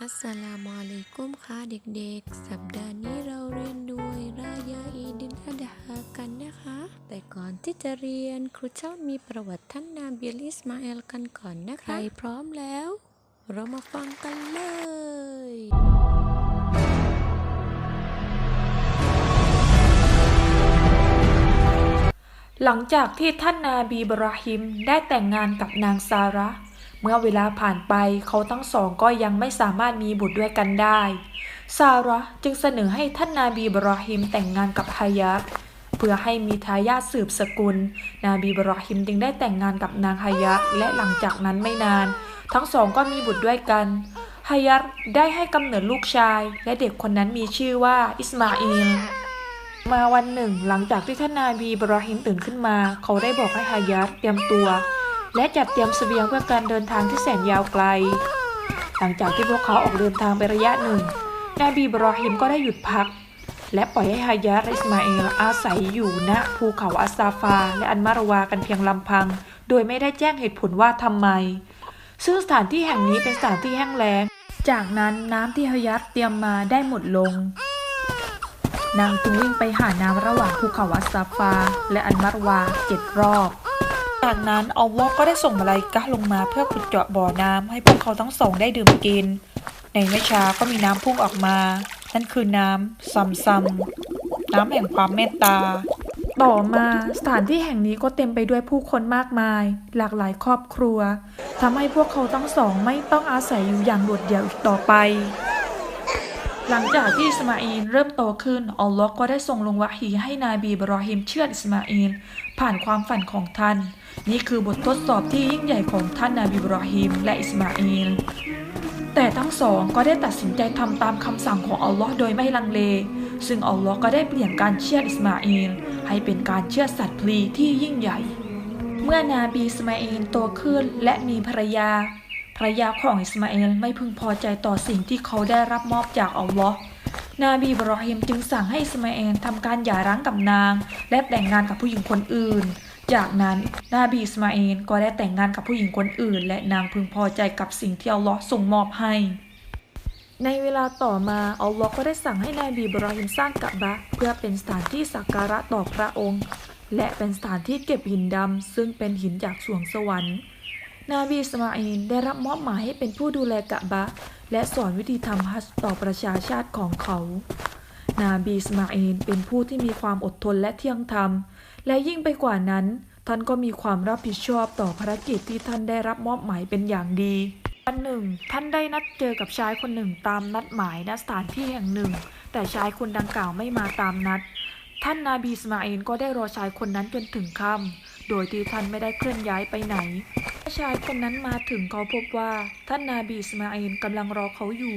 อัสสลามุอะลัยกุมค่ะเด็กๆ สัปดาห์นี้เราเรียนด้วยรายาอีดินอัดฮากันนะคะ แต่ก่อนที่จะเรียนครูชอบมีประวัติท่านนาบีลอิสมาเอลกันก่อนนะคะ ใครพร้อมแล้ว เรามาฟังกันเลยหลังจากที่ท่านนาบีบรอฮิมได้แต่งงานกับนางซาระ เมื่อเวลาผ่านไปเขาทั้งสองก็ยังไม่สามารถมีบุตรด้วยกันได้ ซาระจึงเสนอให้ท่านนาบีบรอฮิมแต่งงานกับฮายาตเพื่อให้มีทายาทสืบสกุล นาบีบรอฮิมจึงได้แต่งงานกับนางฮายาตและหลังจากนั้นไม่นาน ทั้งสองก็มีบุตรด้วยกันฮายาตได้ให้กำเนิดลูกชาย และเด็กคนนั้นมีชื่อว่าอิสมาอิลมาวันหนึ่ง หลังจากที่ท่านนาบีบรอฮิมตื่นขึ้นมา เขาได้บอกให้ฮายาตเตรียมตัว และจัดเตรียมเสบียงเพื่อการเดินทางที่แสนยาวไกล หลังจากที่พวกเขาออกเดินทางไประยะหนึ่งนบีบรอฮิมก็ได้หยุดพัก และปล่อยให้ฮายาและอิสมาเอลอาศัยอยู่ณภูเขาอัสซาฟา และอันมารวากันเพียงลำพัง โดยไม่ได้แจ้งเหตุผลว่าทำไม ซึ่งสถานที่แห่งนี้เป็นสถานที่แห้งแล้ง จากนั้นน้ำที่ฮายาเตรียมมาได้หมดลงนางจึงวิ่งไปหาน้ำระหว่างภูเขาอัสซาฟา และอันมารวาเจ็ดรอบ จากนั้นอัลลอฮ์ก็ได้ส่งมาลาอิกะลงมาเพื่อขุดเจาะบ่อน้ำให้พวกเขาทั้งสองได้ดื่มกิน ในไม่ช้าก็มีน้ำพุ่งออกมา นั่นคือน้ำซัมซัมน้ำแห่งความเมตตา ต่อมาสถานที่แห่งนี้ก็เต็มไปด้วยผู้คนมากมาย หลากหลายครอบครัวทำให้พวกเขาทั้งสองไม่ต้องอาศัยอยู่อย่างโดดเดี่ยวอีกต่อไป หลังจากที่อิสมาอีลเริ่มโตขึ้น อัลลอฮ์ก็ได้ส่งลงวะฮีให้นายบีบรอฮิมเชื่ออิสมาอีลผ่านความฝันของท่าน นี่คือบททดสอบที่ยิ่งใหญ่ของท่านนาบีบรอฮิมและอิสมาอีลแต่ทั้งสองก็ได้ตัดสินใจทำตามคำสั่งของอัลลอฮ์โดยไม่ลังเล ซึ่งอัลลอฮ์ก็ได้เปลี่ยนการเชื่ออิสมาอีลให้เป็นการเชื่อสัตว์พลีที่ยิ่งใหญ่ เมื่อนาบีอิสมาอีลโตขึ้นและมีภรรยา ภรยาของอิสมาเอลไม่พึงพอใจต่อสิ่งที่เขาได้รับมอบจากอัลลอฮ์นาบีบรอฮิมจึงสั่งให้อิสมาเอลทำการหย่าร้างกับนาง และแต่งงานกับผู้หญิงคนอื่น จากนั้นนบีอิสมาเอลก็ได้แต่งงานกับผู้หญิงคนอื่น และนางพึงพอใจกับสิ่งที่อัลลอฮ์ทรงมอบให้ ในเวลาต่อมาอัลลอฮ์ก็ได้สั่งให้นายบีบรอฮิมสร้างกะบะเพื่อเป็นสถานที่สักการะต่อพระองค์ และเป็นสถานที่เก็บหินดำซึ่งเป็นหินจากสวงสวรรค์ นาบีสมาอินได้รับมอบหมายให้เป็นผู้ดูแลกะบะ และสอนวิธีทำฮัจต่อประชาชาติของเขา นาบีสมาอินเป็นผู้ที่มีความอดทนและเที่ยงธรรม และยิ่งไปกว่านั้น ท่านก็มีความรับผิดชอบต่อภารกิจที่ท่านได้รับมอบหมายเป็นอย่างดีวันหนึ่ง ท่านได้นัดเจอกับชายคนหนึ่งตามนัดหมายณสถานที่แห่งหนึ่ง แต่ชายคนดังกล่าวไม่มาตามนัด ท่านนาบีสมาอินก็ได้รอชายคนนั้นจนถึงค่ำ โดยที่ท่านไม่ได้เคลื่อนย้ายไปไหนชายคนนั้นมาถึงเขาพบว่าท่านนาบีสมาอินกำลังรอเขาอยู่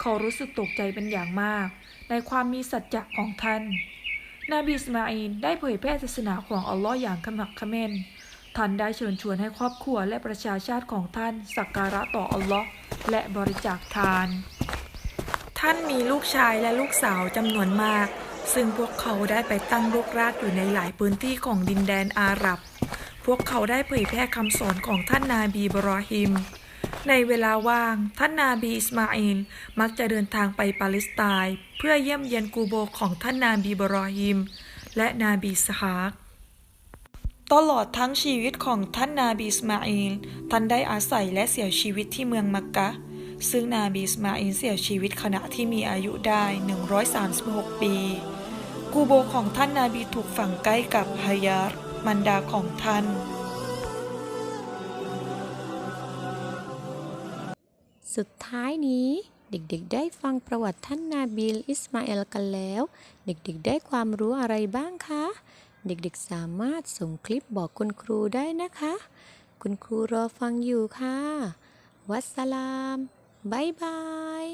เขารู้สึกตกใจเป็นอย่างมาก ในความมีสัจจะของท่าน นาบีสมาอินได้เผยแพร่ศาสนาของอัลลอฮ์อย่างขมักเขม้นท่านได้เชิญชวนให้ครอบครัวและประชาชาติของท่านสักการะต่ออัลลอฮ์และบริจาคทาน ท่านมีลูกชายและลูกสาวจำนวนมาก ซึ่งพวกเขาได้ไปตั้งรกรากอยู่ในหลายพื้นที่ของดินแดนอาหรับ พวกเขาได้เผยแพร่คำสอนของท่านนาบีบรอฮิม ในเวลาว่าง ท่านนาบีอิสมาอิลมักจะเดินทางไปปาเลสไตน์เพื่อเยี่ยมเยียนกูโบของท่านนาบีบรอฮิม และนาบีสฮากตลอดทั้งชีวิตของท่านนาบีอิสมาอิลท่านได้อาศัยและเสียชีวิตที่เมืองมักกะ ซึ่งนาบีอิสมาอิลเสียชีวิตขณะที่มีอายุได้ 136 ปี กูโบของท่านนาบีถูกฝังใกล้กับฮายาร์มันดาของท่าน สุดท้ายนี้เด็กๆ ได้ฟังประวัติท่านนาบีลอิสมาเอลกันแล้ว เด็กๆ ได้ความรู้อะไรบ้างคะ เด็กๆ สามารถส่งคลิปบอกคุณครูได้นะคะ คุณครูรอฟังอยู่ค่ะ วัสสลาม บ๊ายบาย